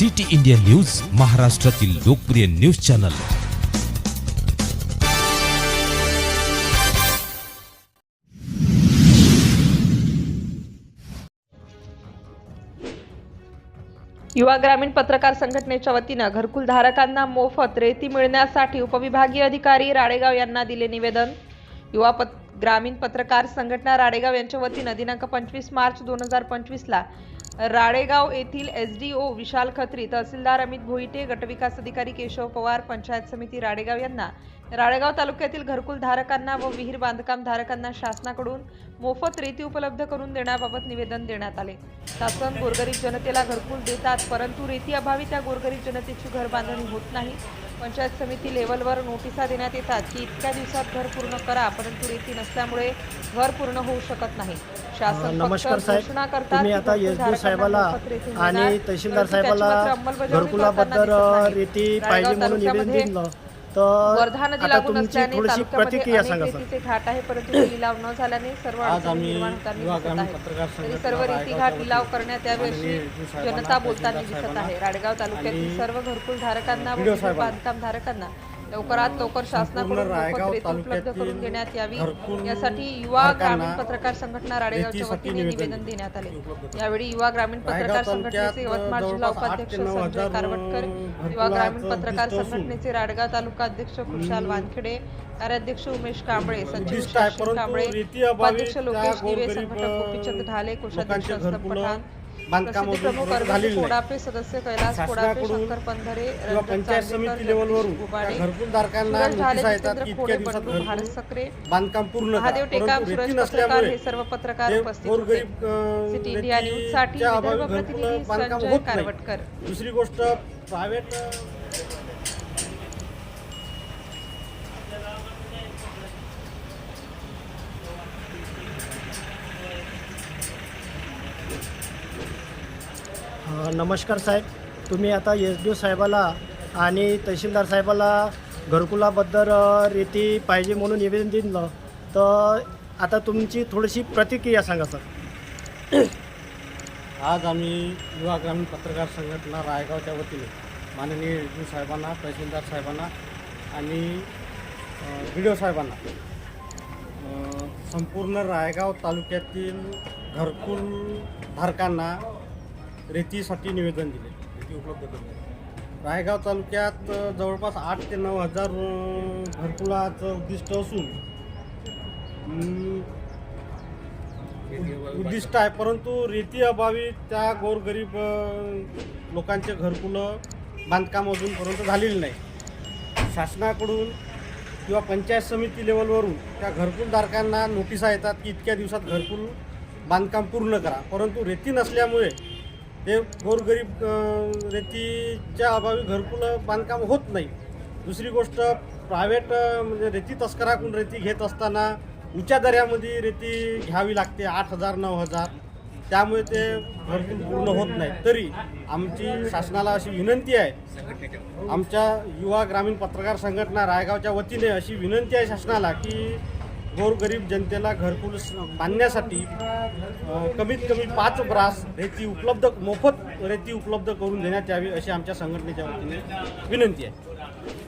City India news महाराष्ट्रातील लोकप्रिय news channel. युवा ग्रामीण पत्रकार संघटनेच्या वतीनं घरकुल धारकांना मोफत रेती मिळण्यासाठी उपविभागीय अधिकारी राळेगाव यांना दिले निवेदन. युवा पत ग्रामीण पत्रकार संघटना राळेगाव यांच्या वतीनं दिनांक पंचवीस मार्च दोन हजार पंचवीसला राळेगाव येथील S D O Vishal Khatri tehsildar Amit Bhoite गटविकास अधिकारी केशव पवार पंचायत समिती राडेगाव यांना राळेगाव तालुक्यातील घरकुल धारकांना व विहीर बांधकाम धारकांना शासनाकडून मोफत रेती उपलब्ध करून देण्याबाबत निवेदन देण्यात आले. शासन गोरगरीब जनतेला घरकुल देतात परंतु रेती अभावी त्या गोरगरीब जनतेची घर बांधणी होत नाही. पंचायत समिती लेवलवर नोटिसा देण्यात येतात की इतक्या दिवसात घर पूर्ण करा परंतु रेती नसल्यामुळे घर पूर्ण होऊ शकत नाही. शासन नमस्कार साहेब. तुम्ही आता एस डी साहेबाला आणि तहसीलदार साहेबाला घरकुलाबद्दल. रेती पाहिजे म्हणून निवेदन दिलं तर वर्धा नदी आता लागून तुमची असल्याने थोडीशी तालुक्यामध्ये प्रतिक्रिया अनेक सांगा सर. रेतीचे घाट आहे परंतु ते लिलाव न झाल्याने सर्व आज अडचणी आम्ही निर्माण होताना युवा दिसत आहे. पत्रकार तरी संघटना सर्व रेती घाट लिलाव करण्यात यावे अशी माननीय जी साहेबांना, जनता बोलताना दिसत आहे. राडगाव तालुक्यातील सर्व घरकुल धारकांना व साहेबांना. बांधकाम धारकांना लवकरात लवकर शासनाकडून मोफत रेती उपलब्ध करून देण्यात यावी. यासाठी युवा ग्रामीण पत्रकार संघटना राडेगावच्या वतीने निवेदन देण्यात आले. यावेळी युवा ग्रामीण पत्रकार संघटनेचे यवतमाळ जिल्हा उपाध्यक्ष संजय कारवटकर युवा ग्रामीण पत्रकार संघटनेचे राडगाव तालुका अध्यक्ष खुशाल वानखेडे कार्याध्यक्ष उमेश कांबळे सचिव परंतु कांबळे उपाध्यक्ष लोकेश दिवे संघटक गोपीचंद ढाले कोषाध्यक्ष असलम पठाण बांधकाम झालेलं नाही सदस्य कैलास शासनाकडून पंधरे किंवा रंजन पंचायत चांदेकर, समिती जगदीश लेवलवरून गुबाडे, त्या घरकुलधारकांना सूरज ढाले नोटिसा येतात जितेंद्र की खोडे इतक्या दिवसात बंडू भारत घरकुल सक्रे बांधकाम पूर्ण करा. महादेव टेकाम परंतु सूरज रेती पत्रकार नसल्यामुळे हे सर्व पत्रकार ते उपस्थित होते गोरगरीब अं, सिटी इंडिया न्यूजसाठी रेतीच्या अभावी विदर्भ घरकुलं प्रतिनिधी बांधकाम संजय होत नाही. कारवटकर दुसरी गोष्ट प्रायव्हेट अ, नमस्कार साहेब. तुम्ही आता एस डी ओ साहेबाला आणि तहसीलदार साहेबाला घरकुलाबद्दल रीती पाहिजे म्हणून निवेदन दिलं. तर आता तुमची थोडीशी प्रतिक्रिया सांगा सर. आज आम्ही युवा ग्रामीण पत्रकार संघटना रायगावच्या वतीने माननीय डी साहेबांना तहसीलदार साहेबांना आणि व्हिडिओ साहेबांना संपूर्ण रायगाव तालुक्यातील घरकुल धारकांना रेतीसाठी निवेदन दिले. रेती उपलब्ध करून रायगाव तालुक्यात जवळपास आठ ते नऊ हजार घरकुलाचं उद्दिष्ट असून उद्दिष्ट आहे. परंतु रेती अभावी त्या गोरगरीब लोकांचे घरकुलं बांधकाम अजूनपर्यंत झालेले नाही. शासनाकडून किंवा पंचायत समिती लेवलवरून त्या घरकुलधारकांना नोटिसा येतात की इतक्या दिवसात घरकुल बांधकाम पूर्ण करा. परंतु रेती नसल्यामुळे ते गोरगरीब रेतीच्या अभावी घरकुलं बांधकाम होत नाही. दुसरी गोष्ट प्रायव्हेट म्हणजे रेती तस्कराकडून रेती घेत असताना उच्या दर्यामध्ये रेती घ्यावी लागते आठ हजार नऊ हजार. त्यामुळे ते घरकुल पूर्ण होत नाही. तरी आमची शासनाला अशी विनंती आहे. आमच्या युवा ग्रामीण पत्रकार संघटना रायगावच्या वतीने अशी विनंती आहे शासनाला की गोरगरीब जनतेला घरकुल बांधण्यासाठी कमीत कमी पाच ब्रास रेती उपलब्ध मोफत रेती उपलब्ध करून देण्यात यावी अशी आमच्या संघटनेच्या वतीने विनंती आहे.